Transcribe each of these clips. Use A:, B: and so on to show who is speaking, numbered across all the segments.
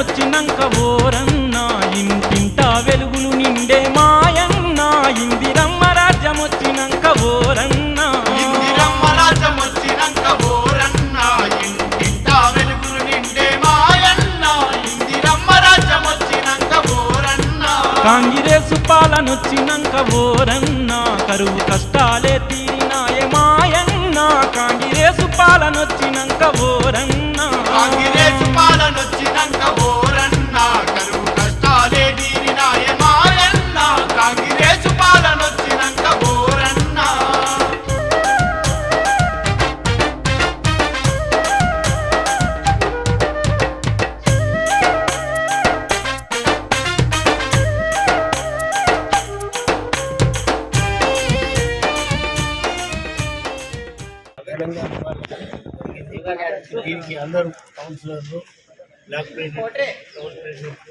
A: వచ్చినంక ఓరన్న ఇంటింటా వెలుగులు నిండే మాయన్న ఇందిరమ్మ రాజ్యం వచ్చినంక ఓరన్న
B: ఇందిరమ్మ రాజ్యం వచ్చినంక ఓరన్న ఇంటింటా వెలుగులు నిండే మాయన్న ఇందిరమ్మ రాజ్యం వచ్చినంక
A: కాంగిరేసు ఓరన్న కరువు కష్టాలే తీరినాయే మాయన్న కాంగిరేసు పాలనొచ్చినంక ఓరన్న.
B: కాంగ్రెస్ పాలనొచ్చినంక ఓరన్న.
C: దీనికి అందరూ కౌన్సిలర్లు బ్లాక్ ప్రెసిడెంట్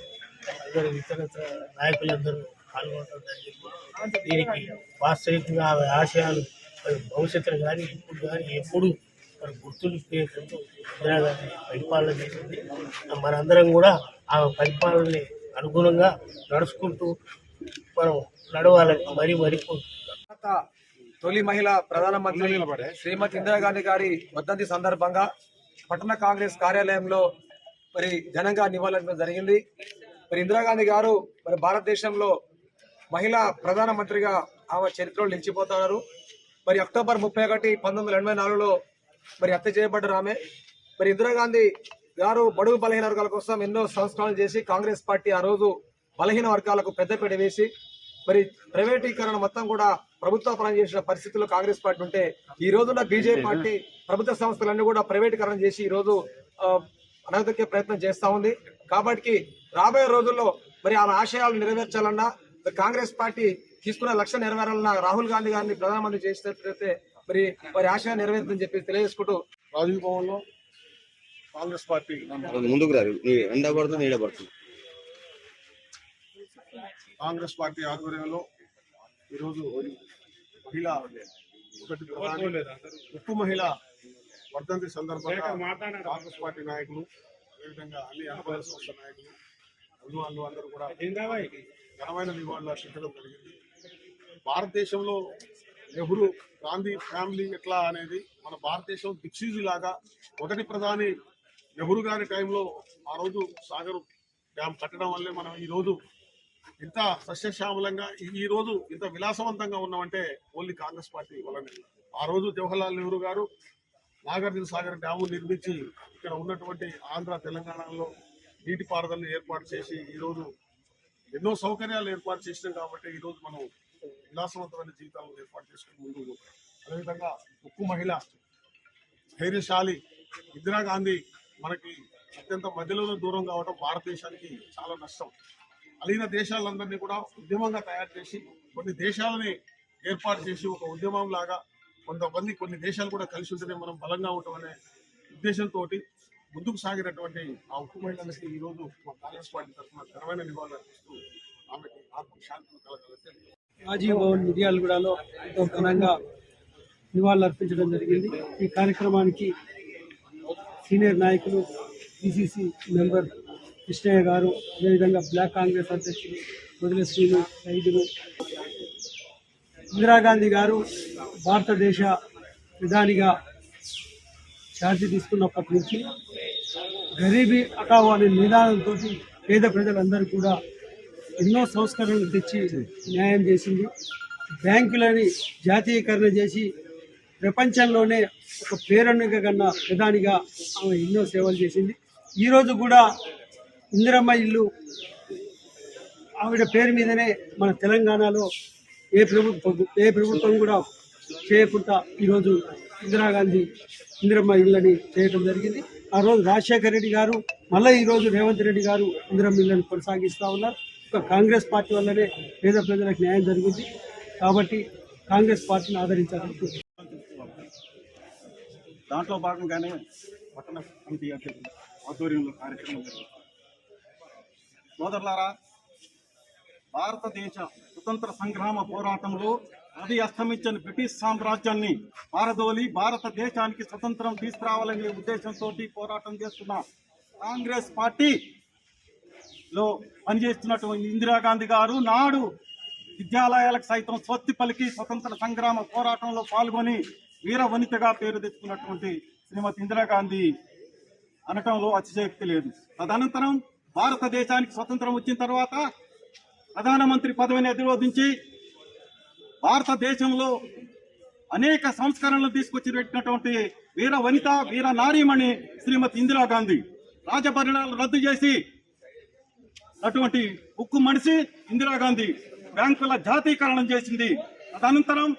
C: అందరూ ఇతర నాయకులందరూ పాల్గొనడం జరిగింది దీనికి వాస్తవికంగా ఆశయాలు భవిష్యత్తులో కానీ ఇప్పుడు కానీ ఎప్పుడు మరి గుర్తుండిపోయేటట్టు ఇందిరాగాంధీ పరిపాలన చేసింది మనందరం కూడా ఆమె పరిపాలనని అనుగుణంగా నడుచుకుంటూ మనం నడవాలని మరీ మరీ కోరుకుంటున్నాం.
D: భారత తొలి మహిళ ప్రధానమంత్రి శ్రీమతి ఇందిరాగాంధీ గారి వర్ధంతి సందర్భంగా పట్టణ కాంగ్రెస్ కార్యాలయంలో మరి ఘనంగా నివాళులర్పించడం జరిగింది. మరి ఇందిరాగాంధీ గారు మరి భారతదేశంలో మహిళా ప్రధానమంత్రిగా ఆమె చరిత్రలో నిలిచిపోతున్నారు మరి అక్టోబర్ ముప్పై ఒకటి పంతొమ్మిది ఎనభై నాలుగులో మరి హత్య చేయబడ్డారు ఆమె. మరి ఇందిరాగాంధీ గారు బడుగు బలహీన వర్గాల కోసం ఎన్నో సంస్కరణలు చేసి కాంగ్రెస్ పార్టీ ఆ రోజు బలహీన వర్గాలకు పెద్దపీట వేసి మరి ప్రైవేటీకరణ మొత్తం కూడా ప్రభుత్వ పరం చేసిన పరిస్థితుల్లో కాంగ్రెస్ పార్టీ ఉంటే ఈ రోజున బీజేపీ పార్టీ ప్రభుత్వ సంస్థలన్నీ కూడా ప్రైవేటీకరణ చేసి ఈ రోజు అనగదొక్కే ప్రయత్నం చేస్తా ఉంది. కాబట్టి రాబోయే రోజుల్లో మరి ఆమె ఆశయాలు నెరవేర్చాలన్నా కాంగ్రెస్ పార్టీ తీసుకున్న లక్ష్యం నెరవేరాలన్నా రాహుల్ గాంధీ గారిని ప్రధానమంత్రి చేసినట్లయితే మరి వారి ఆశయాలు నెరవేరుతుందని చెప్పి తెలియజేసుకుంటూ
E: రాజీవ్ భవన్లో కాంగ్రెస్ పార్టీ
F: ముందుకు రారు. ఎండ పడుతుంది నీడ పడుతుంది
E: కాంగ్రెస్ పార్టీ ఆధ్వర్యంలో ఈరోజు మహిళా ఒకటి ప్రధాని ఉక్కు మహిళ వర్ధంతి సందర్భంగా కాంగ్రెస్ పార్టీ నాయకులు అదేవిధంగా అన్ని అనుభవ సంస్థ నాయకులు అభిమానులు అందరూ కూడా ఘనమైన నివాళులు అర్పించడం జరిగింది. భారతదేశంలో నెహ్రూ గాంధీ ఫ్యామిలీ ఎట్లా అనేది మన భారతదేశం దిక్సీజు లాగా మొదటి ప్రధాని నెహ్రూ గారి టైంలో ఆ రోజు సాగర్ డ్యామ్ కట్టడం వల్లే మనం ఈ రోజు ఇంత సస్యశ్యామలంగా ఈ- రోజు ఇంత విలాసవంతంగా ఉన్నామంటే ఓన్లీ కాంగ్రెస్ పార్టీ వలనే ఆ రోజు జవహర్లాల్ నెహ్రూ గారు నాగార్జున సాగర్ డ్యాము నిర్మించి ఇక్కడ ఉన్నటువంటి ఆంధ్ర తెలంగాణలో నీటిపారుదలను ఏర్పాటు చేసి ఈరోజు ఎన్నో సౌకర్యాలు ఏర్పాటు చేసినాం కాబట్టి ఈ రోజు మనం విలాసవంతమైన జీవితాలను ఏర్పాటు చేసుకుని ముందుకు అదేవిధంగా ఉక్కు మహిళ ధైర్యశాలి ఇందిరాగాంధీ మనకి అత్యంత మధ్యలో దూరం కావడం భారతదేశానికి చాలా నష్టం. అలిగిన దేశాలందరినీ కూడా ఉద్యమంగా తయారు చేసి కొన్ని దేశాలని ఏర్పాటు చేసి ఒక ఉద్యమం లాగా కొంతమంది కొన్ని దేశాలు కూడా కలిసి ఉంటేనే మనం బలంగా ఉంటామనే ఉద్దేశంతో ముందుకు సాగినటువంటి ఆ ఉప్పు మహిళలకి ఈ రోజు మా కాంగ్రెస్ పార్టీ తరఫున ఘనమైన నివాళులు అర్పిస్తూ ఆమెకి ఆత్మశాంతిని కలగాలని
G: రాజీవ్ భవన్ మిర్యాలగూడలో ఎంతో ఘనంగా నివాళులు అర్పించడం జరిగింది. ఈ కార్యక్రమానికి సీనియర్ నాయకులు బీసీసీ మెంబర్ కృష్ణయ్య గారు అదేవిధంగా బ్లాక్ కాంగ్రెస్ అధ్యక్షుడు వదిల శ్రీను సైదులు ఇందిరాగాంధీ గారు భారతదేశ ప్రధానిగా ఛార్జీ తీసుకున్నప్పటి నుంచి గరీబీ హటావో అనే నిదానంతో పేద ప్రజలందరూ కూడా ఎన్నో సంస్కరణలు తెచ్చి న్యాయం చేసింది. బ్యాంకులని జాతీయకరణ చేసి ప్రపంచంలోనే ఒక పేరెన్నిక కన్నా ప్రధానిగా ఆమె ఎన్నో సేవలు చేసింది. ఈరోజు కూడా ఇందిరమ్మ ఇల్లు ఆవిడ పేరు మీదనే మన తెలంగాణలో ఏ ప్రభుత్వం ఏ ప్రభుత్వం కూడా చేయకుండా ఈరోజు ఇందిరాగాంధీ ఇందిరమ్మ ఇళ్ళని చేయటం జరిగింది. ఆ రోజు రాజశేఖర రెడ్డి గారు మళ్ళీ ఈరోజు రేవంత్ రెడ్డి గారు ఇందిరమ్మ ఇళ్ళని కొనసాగిస్తూ ఉన్నారు. ఒక కాంగ్రెస్ పార్టీ వల్లనే పేద ప్రజలకు న్యాయం జరిగింది. కాబట్టి కాంగ్రెస్ పార్టీని ఆదరించాలని
H: దాంట్లో భాగంగానే పట్టణ కమిటీ ఆధ్వర్యంలో కార్యక్రమం జరుగుతుంది. సోదరులారా భారతదేశ స్వతంత్ర సంగ్రామ పోరాటంలో అది అస్తమించిన బ్రిటిష్ సామ్రాజ్యాన్ని పారదోలి భారతదేశానికి స్వతంత్రం తీసుకురావాలనే ఉద్దేశంతో పోరాటం చేస్తున్న కాంగ్రెస్ పార్టీలో పనిచేస్తున్నటువంటి ఇందిరాగాంధీ గారు నాడు విద్యాలయాలకు సైతం స్వస్తి పలికి స్వతంత్ర సంగ్రామ పోరాటంలో పాల్గొని వీర వనితగా పేరు తెచ్చుకున్నటువంటి శ్రీమతి ఇందిరాగాంధీ అనటంలో అతిశయక్తి లేదు. తదనంతరం భారతదేశానికి స్వతంత్రం వచ్చిన తర్వాత ప్రధానమంత్రి పదవిని అధిరోధించి భారతదేశంలో అనేక సంస్కరణలు తీసుకొచ్చి పెట్టినటువంటి వీర వనిత వీర నారీమణి శ్రీమతి ఇందిరాగాంధీ రాజభరణాలు రద్దు చేసి అటువంటి ఉక్కు మనిషి ఇందిరాగాంధీ బ్యాంకుల జాతీకరణం చేసింది. తదనంతరం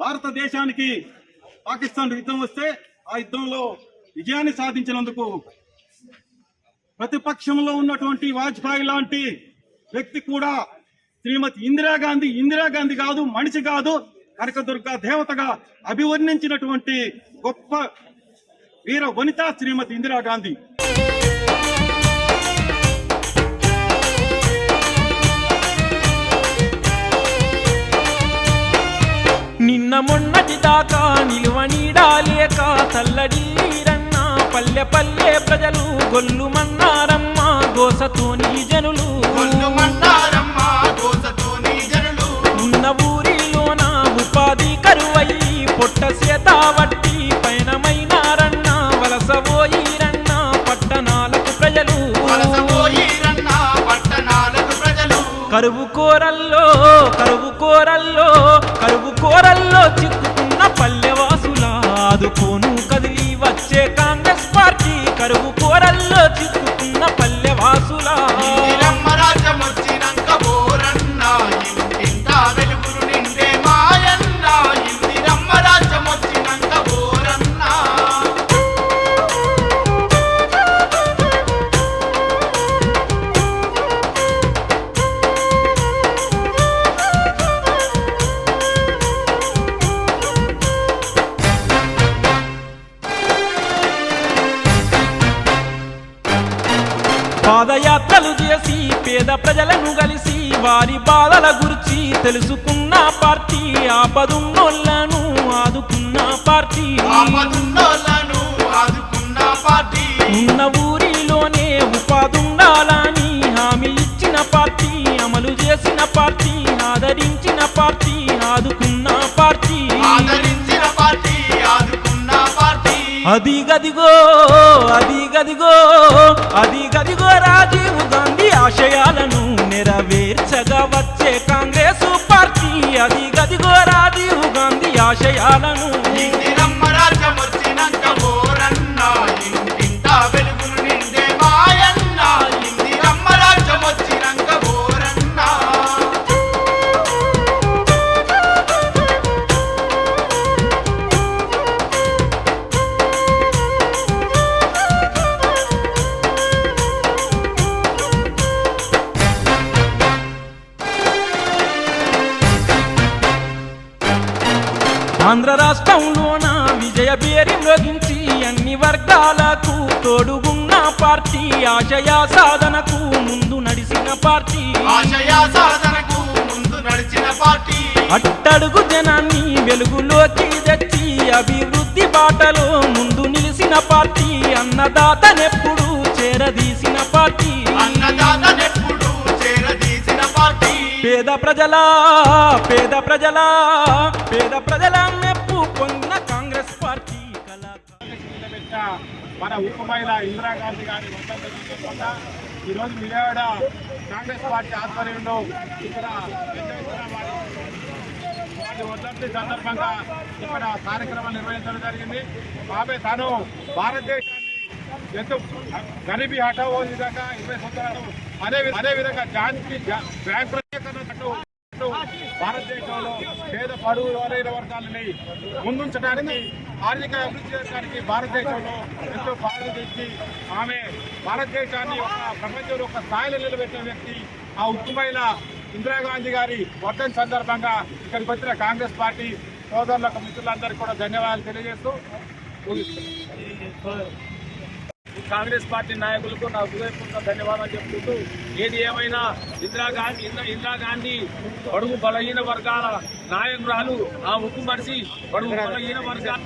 H: భారతదేశానికి పాకిస్తాన్ యుద్ధం వస్తే ఆ యుద్ధంలో విజయాన్ని సాధించినందుకు ప్రతిపక్షంలో ఉన్నటువంటి వాజ్పేయి లాంటి వ్యక్తి కూడా శ్రీమతి ఇందిరాగాంధీ ఇందిరాగాంధీ కాదు మనిషి కాదు కనకదుర్గ దేవతగా అభివర్ణించినటువంటి గొప్ప వీర వనిత శ్రీమతి ఇందిరాగాంధీ
A: నిన్న మొన్నటి దాకా నిలువ నీడాలేక తల్లడి పల్లె పల్లె ప్రజలు గొల్లుమన్నారమ్మ గోసతోని జనులు.
B: కొల్లుమన్నారమ్మ దోసతోని జనులు.
A: ఉన్న ఊరిలోన ఉపాధి కరువయి పొట్ట వట్టి పయనమైనారన్న వలసపోయిరన్న పట్టణాలకు ప్రజలు.
B: వలసపోయిరన్న పట్టణాలకు ప్రజలు.
A: కరువు కోరల్లో కరువు కోరల్లో కరువు కోరల్లో చిక్కుకున్న పల్లెవాసుల ఆదుకోను కదిలి వచ్చే కరువు కోరల్లో చిక్కుకున్న పాదయాత్రలు చేసి పేద ప్రజలను కలిసి వారి బాధల గురించి తెలుసుకున్న పార్టీ ఆపదున్నోళ్ళను ఆదుకున్న పార్టీ.
B: ఆపదున్నోళ్ళను ఆదుకున్న పార్టీ.
A: ఉన్న ఊరిలోనే ఉపాధుండాలని హామీ ఇచ్చిన పార్టీ అమలు చేసిన పార్టీ ఆదరించిన పార్టీ ఆదుకున్న అది గదిగో అది గదిగో అది గదిగో రాజీవ్ గాంధీ ఆశయాలను నెరవేర్చగా వచ్చే కాంగ్రెస్ పార్టీ. అది గదిగో రాజీవ్ గాంధీ ఆశయాలను ఆంధ్ర రాష్ట్రంలోన? విజయ పేరి మ్రోగించి అన్ని వర్గాలకు తోడుగున్న పార్టీ. ఆశయ సాధనకు ముందు నడిసిన పార్టీ.
B: ఆశయ సాధనకు ముందు నడిచిన పార్టీ.
A: అట్టడుగు జనాన్ని వెలుగులోకి తెచ్చి అభివృద్ధి బాటలో ముందు నిలిసిన పార్టీ. అన్నదాతనెప్పుడు చేరదీసిన పార్టీ. పేద ప్రజల పేద ప్రజల పేద ప్రజల మెప్పు పొందిన కాంగ్రెస్ పార్టీ
H: మన ఉప మహిళ ఇందిరాగాంధీ గారి వర్ధంతి ఈరోజు విజయవాడ కాంగ్రెస్ పార్టీ ఆధ్వర్యంలో ఇక్కడ వర్ధంతి సందర్భంగా ఇక్కడ కార్యక్రమం నిర్వహించడం జరిగింది. బాబే తాను భారతదేశాన్ని ఎంతో గరీబీ హఠావో విధంగా ఇరవై సంవత్సరాలు అదే అదే విధంగా జాన్కి బ్యాంకు పేద పరువు వర్గాలని ముందుంచడానికి ఆర్థిక అభివృద్ధి చేయడానికి భారతదేశంలో ఎంతో పాలన చేసి ఆమె భారతదేశాన్ని ఒక ప్రపంచంలో ఒక స్థాయిలో నిలబెట్టిన వ్యక్తి ఆ ఉత్తమైన ఇందిరాగాంధీ గారి వర్ధన్ సందర్భంగా ఇక్కడికి వచ్చిన కాంగ్రెస్ పార్టీ సోదరులకు మిత్రులందరికీ కూడా ధన్యవాదాలు తెలియజేస్తూ ఈ కాంగ్రెస్ పార్టీ నాయకులకు నా హృదయపూర్వక ధన్యవాదాలు చెప్పుకుంటూ ఏది ఏమైనా ఇందిరాగాంధీ ఇందిరాగాంధీ బడుగు బలహీన వర్గాల నాయకురాలు ఆ ఉక్కు మనిషి బడుగు బలహీన వర్గాల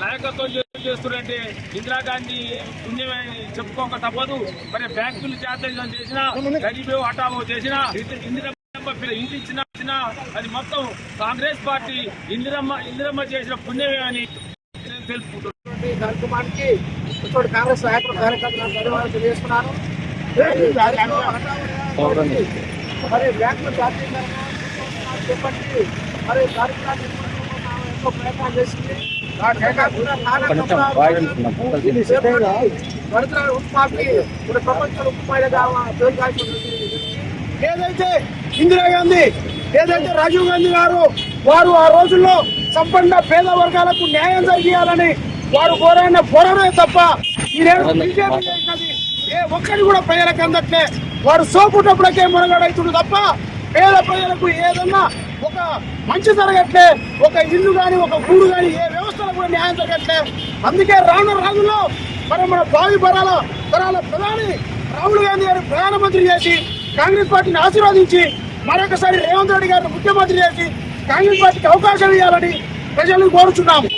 H: నాయకత్వం
I: చేస్తున్నట్టే ఇందిరాగాంధీ పుణ్యమే చెప్పుకోక తప్పదు. మరి ఫ్యాక్టరీలు జాతీయం చేసిన గరీబే హఠావో చేసిన ఇందిరమ్మ ఇంటి ఇచ్చిన అది మొత్తం కాంగ్రెస్ పార్టీ ఇందిరమ్మ ఇందిరమ్మ చేసిన పుణ్యమే అని నేను తెలుపుకుంటున్నాను
J: ఇటువంటి కాంగ్రెస్ నాయకులు కార్యకర్తలు ధన్యవాదాలు తెలియజేస్తున్నాను మరి బ్యాంకులు చెప్పండి. మరి కార్యక్రమాన్ని ఎంతో ప్రయత్నాలు చేసింది? దళితుల ఉత్పాదకి ఇప్పుడు ప్రపంచంలో ఉపాధిగా పేరు కాల్చుకుంటుంది. ఏదైతే ఇందిరాగాంధీ ఏదైతే రాజీవ్ గాంధీ గారు వారు ఆ రోజుల్లో సంపన్న పేద వర్గాలకు న్యాయం జరిగియాలని వారు పోరాడిన పోరాడే తప్ప ఈరేడు బీజేపీ చేసినది ఏ ఒక్కరి కూడా ప్రజలకు అందట్లే. వారు సోపుటప్పులకే మునగడవుతుంది తప్ప పేద ప్రజలకు ఏదన్నా ఒక మంచి జరగట్లే ఒక ఇల్లు గాని ఒక గూడు గాని ఏ వ్యవస్థలో కూడా న్యాయం జరగట్లే. అందుకే రాను రాజుల్లో మరి మన భావి తరాల తరాల ప్రధాని రాహుల్ గాంధీ గారు ప్రధానమంత్రి చేసి కాంగ్రెస్ పార్టీని ఆశీర్వదించి మరొకసారి రేవంత్ రెడ్డి గారిని ముఖ్యమంత్రి చేసి కాంగ్రెస్ పార్టీకి అవకాశం ఇవ్వాలని ప్రజలను కోరుచున్నాము.